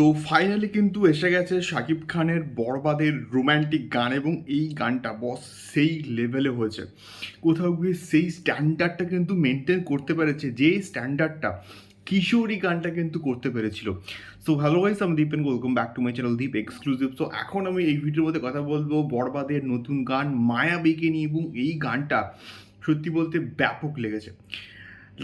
তো ফাইনালি কিন্তু এসে গেছে শাকিব খানের বরবাদের রোম্যান্টিক গান এবং এই গানটা বস সেই লেভেলে হয়েছে। কোথাও গিয়ে সেই স্ট্যান্ডার্ডটা কিন্তু মেনটেন করতে পেরেছে, যে স্ট্যান্ডার্ডটা কিশোরী গানটা কিন্তু করতে পেরেছিল। সো হ্যালো গাইস আমি Dipen welcome back to my channel Deep exclusive so এখন আমি এই ভিডিওর মধ্যে কথা বলব বরবাদের নতুন গান মায়াবিকে নিয়ে এবং এই গানটা সত্যি বলতে ব্যাপক লেগেছে।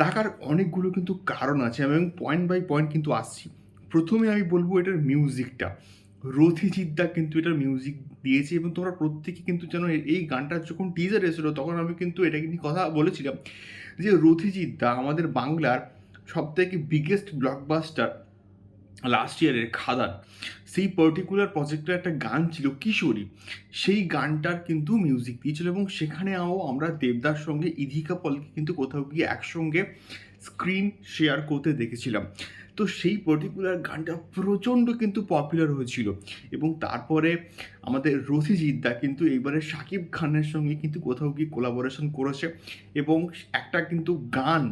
লাগার অনেকগুলো কিন্তু কারণ আছে এবং পয়েন্ট বাই পয়েন্ট কিন্তু আসছি। প্রথমে আমি বলব এটার মিউজিকটা রথি জিদ্দা কিন্তু এটার মিউজিক দিয়েছে এবং তোমরা প্রত্যেকে কিন্তু যেন এই গানটার যখন টিজার এসেছিল, তখন আমি কিন্তু এটাকে নিয়ে কথা বলেছিলাম যে রথি জিদ্দা আমাদের বাংলার সবথেকে বিগেস্ট ব্লকবাস্টার লাস্ট ইয়ারের খাদান। সেই পার্টিকুলার প্রজেক্টের একটা গান ছিল কিশোরী। সেই গানটার কিন্তু মিউজিক দিয়েছিল এবং সেখানেও আমরা দেবদার সঙ্গে ইধিকা পলকে কিন্তু কোথাও গিয়ে একসঙ্গে স্ক্রিন শেয়ার করতে দেখেছিলাম। তো সেই পার্টিকুলার গানটা প্রচণ্ড কিন্তু পপুলার হয়েছিল। এবং তারপরে আমাদের রথিজিদ্দা কিন্তু এইবারে শাকিব খানের সঙ্গে কিন্তু কোথাও গিয়ে কোলাবোরেশন করেছে এবং একটা কিন্তু গান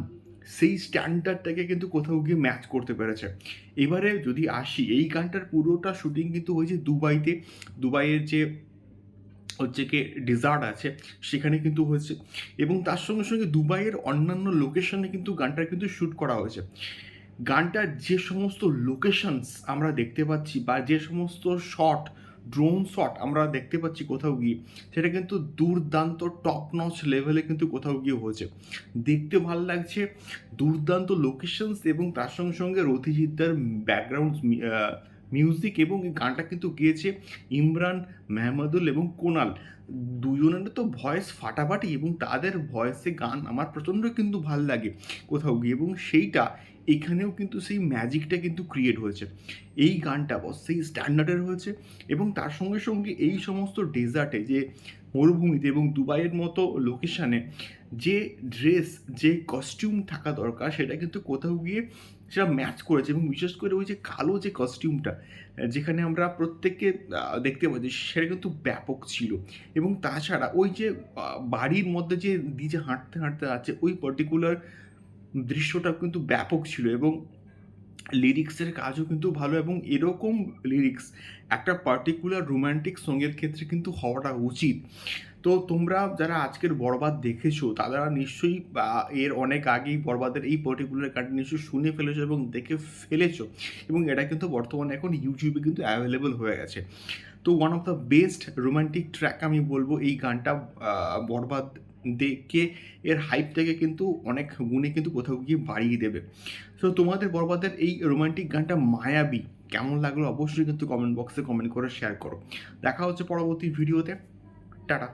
সেই স্ট্যান্ডার্ডটাকে কিন্তু কোথাও গিয়ে ম্যাচ করতে পেরেছে। এবারে যদি আসি, এই গানটার পুরোটা শুটিং কিন্তু হয়েছে দুবাইতে। দুবাইয়ের যে হচ্ছে কি ডিজার্ট আছে, সেখানে কিন্তু হয়েছে। এবং তার সঙ্গে সঙ্গে দুবাইয়ের অন্যান্য লোকেশনে কিন্তু গানটা কিন্তু শ্যুট করা হয়েছে। গানটার যে সমস্ত লোকেশনস আমরা দেখতে পাচ্ছি বা যে সমস্ত শট ড্রোন শট আমরা দেখতে পাচ্ছি কোথাও গিয়ে, সেটা কিন্তু দুর্দান্ত টপ নচ লেভেলে কিন্তু কোথাও গিয়ে হয়েছে। দেখতে ভালো লাগছে দুর্দান্ত লোকেশনস এবং তার সঙ্গে সঙ্গে রথিজিদ্দার ব্যাকগ্রাউন্ড মিউজিক এবং এই গানটা কিন্তু গিয়েছে ইমরান মেহমুদুল এবং কোনাল। দুজনের তো ভয়েস ফাটাফাটি এবং তাদের ভয়েসে গান আমার প্রচণ্ড কিন্তু ভালো লাগে কোথাও গিয়ে এবং সেইটা এখানেও কিন্তু সেই ম্যাজিকটা কিন্তু ক্রিয়েট হয়েছে। এই গানটা বস সেই স্ট্যান্ডার্ডের হয়েছে এবং তার সঙ্গে সঙ্গে এই সমস্ত ডেজার্টে যে মরুভূমিতে এবং দুবাইয়ের মতো লোকেশানে যে ড্রেস যে কস্টিউম থাকা দরকার সেটা কিন্তু কোথাও গিয়ে সেটা ম্যাচ করেছে এবং বিশেষ করে ওই যে কালো যে কস্টিউমটা যেখানে আমরা প্রত্যেককে দেখতে পাচ্ছি সেটা কিন্তু ব্যাপক ছিল। এবং তাছাড়া ওই যে বাড়ির মধ্যে যে দিকে হাঁটতে হাঁটতে আছে ওই পার্টিকুলার দৃশ্যটা কিন্তু ব্যাপক ছিল এবং লিরিক্সের কাজও কিন্তু ভালো এবং এরকম লিরিক্স একটা পার্টিকুলার রোম্যান্টিক সঙ্গের ক্ষেত্রে কিন্তু হওয়াটা উচিত। তো তোমরা যারা আজকের বরবাদ দেখেছ, তারা নিশ্চয়ই এর অনেক আগেই বরবাদের এই পার্টিকুলার গানটা নিশ্চয়ই শুনে ফেলেছো এবং দেখে ফেলেছো এবং এটা কিন্তু বর্তমানে এখন ইউটিউবে কিন্তু অ্যাভেলেবল হয়ে গেছে। তো one of the best romantic track আমি বলব এই গানটা বরবাদ দেখে এর হাইপটাকে কিন্তু অনেক গুণে কিন্তু কোথাও গিয়ে বাড়িয়ে দেবে। সো তোমাদের বরবাদের এই রোমান্টিক গানটা মায়াবী, কেমন লাগল অবশ্যই কিন্তু কমেন্ট বক্সে কমেন্ট করে শেয়ার করো। দেখা হচ্ছে পরবর্তী ভিডিওতে টাটা।